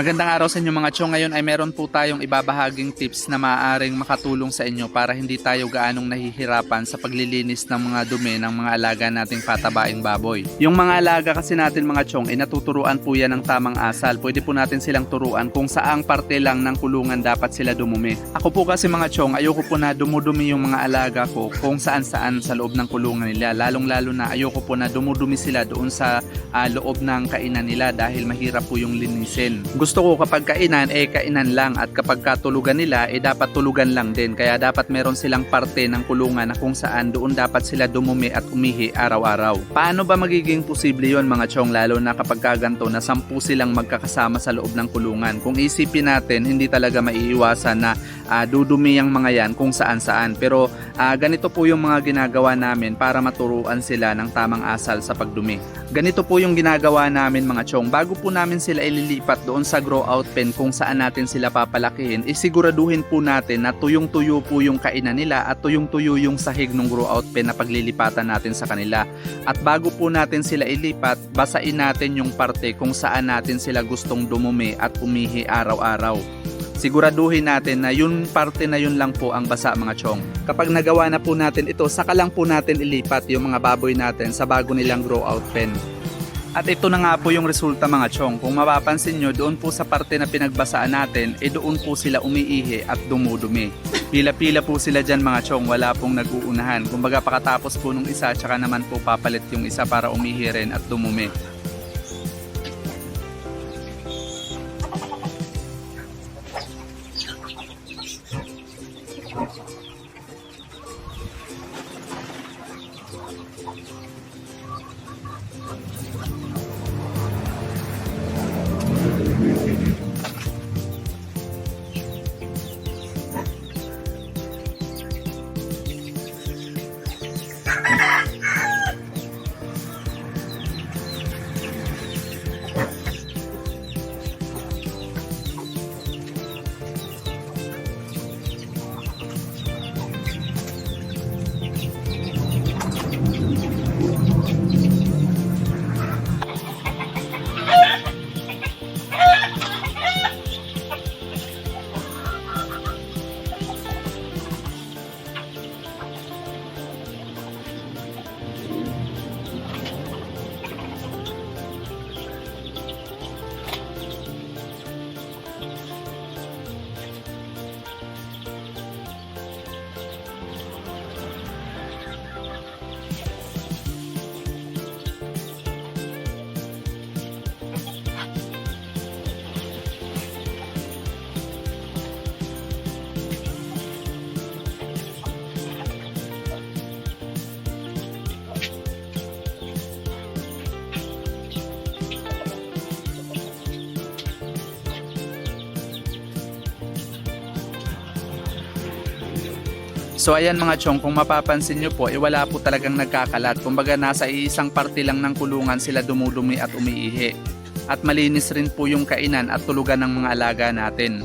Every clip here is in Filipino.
Magandang araw sa inyo mga chong. Ngayon ay meron po tayong ibabahaging tips na maaaring makatulong sa inyo para hindi tayo gaanong nahihirapan sa paglilinis ng mga dumi ng mga alaga nating patabaing baboy. Yung mga alaga kasi natin mga chong ay natuturuan po yan ng tamang asal. Pwede po natin silang turuan kung saang parte lang ng kulungan dapat sila dumumi. Ako po kasi mga chong, ayoko po na dumudumi yung mga alaga ko kung saan saan sa loob ng kulungan nila. Lalong lalo na ayoko po na dumudumi sila doon sa ah, loob ng kainan nila dahil mahirap po yung linisin. Gusto ko kapag kainan, eh kainan lang at kapag katulugan nila, eh dapat tulugan lang din. Kaya dapat meron silang parte ng kulungan na kung saan doon dapat sila dumumi at umihi araw-araw. Paano ba magiging posible yon mga chong lalo na kapag kaganto na sampu silang magkakasama sa loob ng kulungan? Kung isipin natin, hindi talaga maiiwasan na ah, dudumi ang mga yan kung saan-saan. Pero ah, ganito po yung mga ginagawa namin para maturuan sila ng tamang asal sa pagdumi. Ganito po yung ginagawa namin mga chong. Bago po namin sila ililipat doon sa grow out pen kung saan natin sila papalakihin, isiguraduhin po natin na tuyong-tuyo po yung kainan nila at tuyong-tuyo yung sahig ng grow out pen na paglilipatan natin sa kanila. At bago po natin sila ilipat, basain natin yung parte kung saan natin sila gustong dumumi at umihi araw-araw siguraduhin natin na yun parte na yun lang po ang basa mga chong. Kapag nagawa na po natin ito, saka lang po natin ilipat yung mga baboy natin sa bago nilang grow out pen. At ito na nga po yung resulta mga chong. Kung mapapansin nyo, doon po sa parte na pinagbasaan natin, eh doon po sila umiihi at dumudumi. Pila-pila po sila dyan mga chong, wala pong nag-uunahan. Kumbaga pakatapos po nung isa, tsaka naman po papalit yung isa para umihi rin at dumumi. So ayan mga chong, kung mapapansin nyo po, eh wala po talagang nagkakalat. Kumbaga nasa isang parte lang ng kulungan sila dumudumi at umiihi. At malinis rin po yung kainan at tulugan ng mga alaga natin.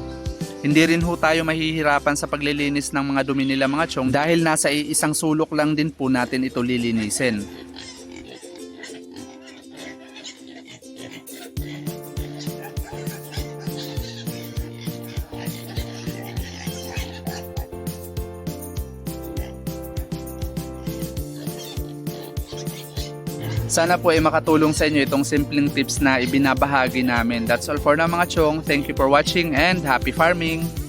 Hindi rin ho tayo mahihirapan sa paglilinis ng mga dumi nila mga chong dahil nasa isang sulok lang din po natin ito lilinisin. Sana po ay makatulong sa inyo itong simpleng tips na ibinabahagi namin. That's all for now mga chong. Thank you for watching and happy farming!